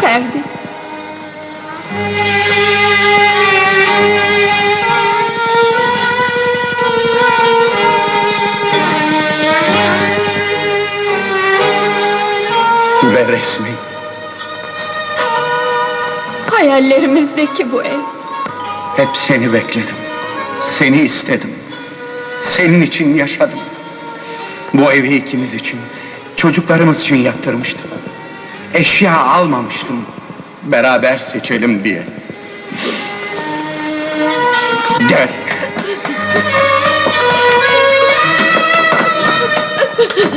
Ferdi. Ve resmi. Hayallerimizdeki bu ev. Hep seni bekledim. Seni istedim. Senin için yaşadım. Bu evi ikimiz için, çocuklarımız için yaptırmıştım. Eşya almamıştım. Beraber seçelim diye. Gel.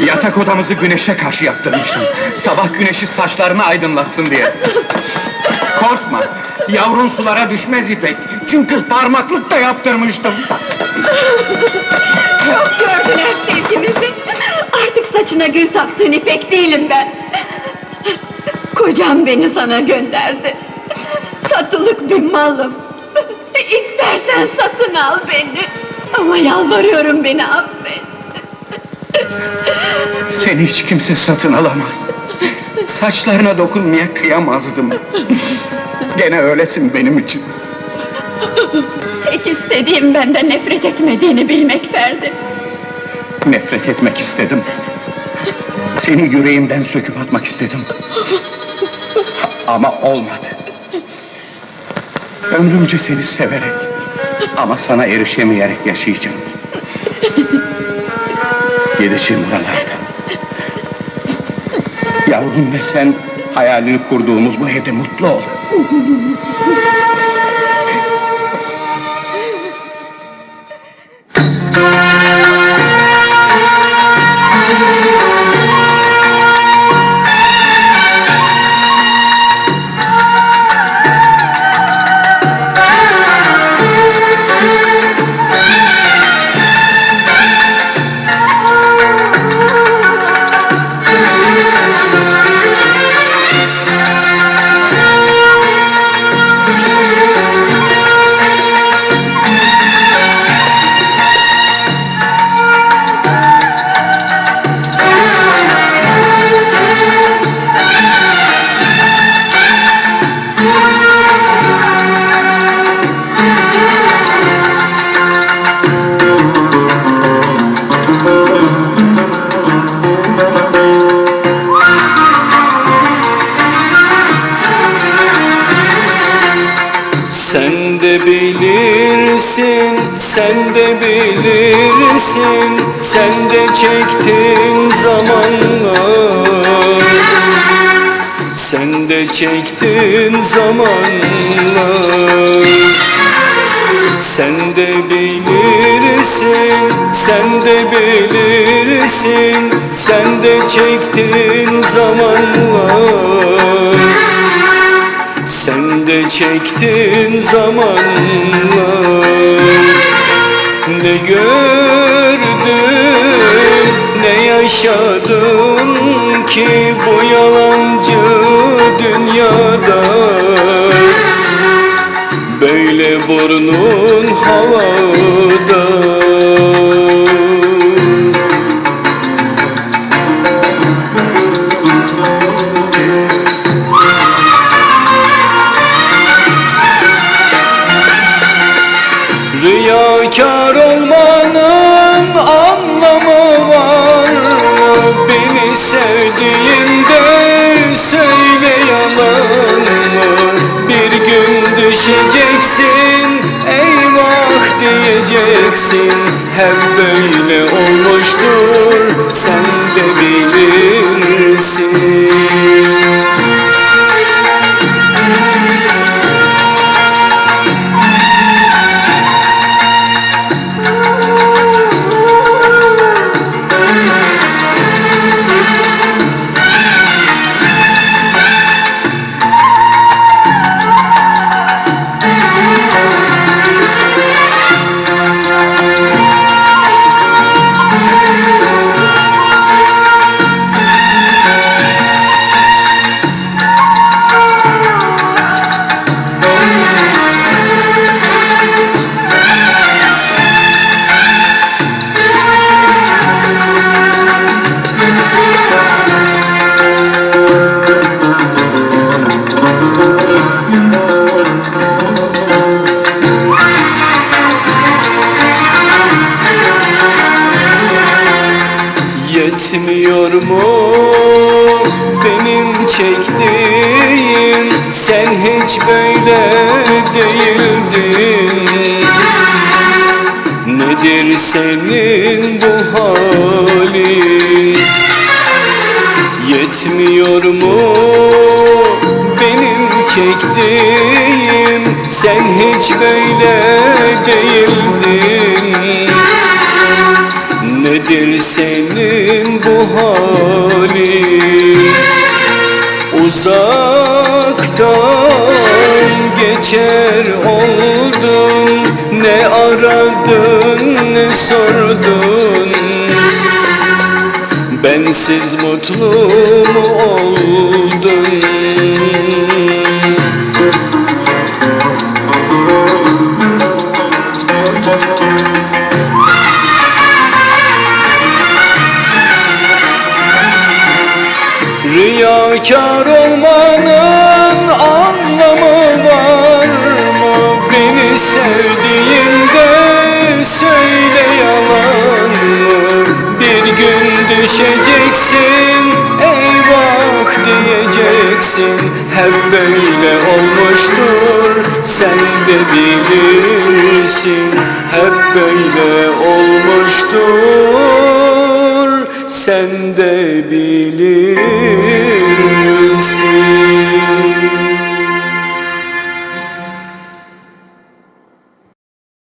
Yatak odamızı güneşe karşı yaptırmıştım. Sabah güneşi saçlarını aydınlatsın diye. Korkma, yavrun sulara düşmez İpek. Çünkü parmaklık da yaptırmıştım. Saçına gül taktığın ipek değilim ben. Kocam beni sana gönderdi. Satılık bir malım. İstersen satın al beni. Ama yalvarıyorum beni affet. Seni hiç kimse satın alamaz. Saçlarına dokunmaya kıyamazdım. Gene öylesin benim için. Tek istediğim benden nefret etmediğini bilmek Ferdi. Nefret etmek istedim. Seni yüreğimden söküp atmak istedim. Ama olmadı. Ömrümce seni severek ama sana erişemeyerek yaşayacağım. Gidişim buralarda. Yavrum ve sen hayalini kurduğumuz bu evde mutlu ol. De bilirsin, sen de bilirsin. Sen de çektin zamanla Sen de çektin zamanla Sen de bilirsin, sen de bilirsin. Sen de çektin zamanla sen de çektin zamanla. Ne gördün ne yaşadın ki bu yalancı dünyada? Böyle burnun havada gün düşeceksin eyvah diyeceksin. Hep böyle olmuştur sen de bilirsin Yetmiyor mu benim çektiğim Sen hiç böyle değildin. Nedir senin bu halin? Yetmiyor mu benim çektiğim Sen hiç böyle değildin Nedir senin bu halin? Uzaktan geçer oldun Ne aradın ne sordun? Bensiz mutlu mu oldun Riyakar olmanın anlamı var mı? Beni sevdiğinde söyle yalan mı? Bir gün düşeceksin eyvah diyeceksin Hep böyle olmuştur sen de bilirsin Hep böyle olmuştur sen de bilirsin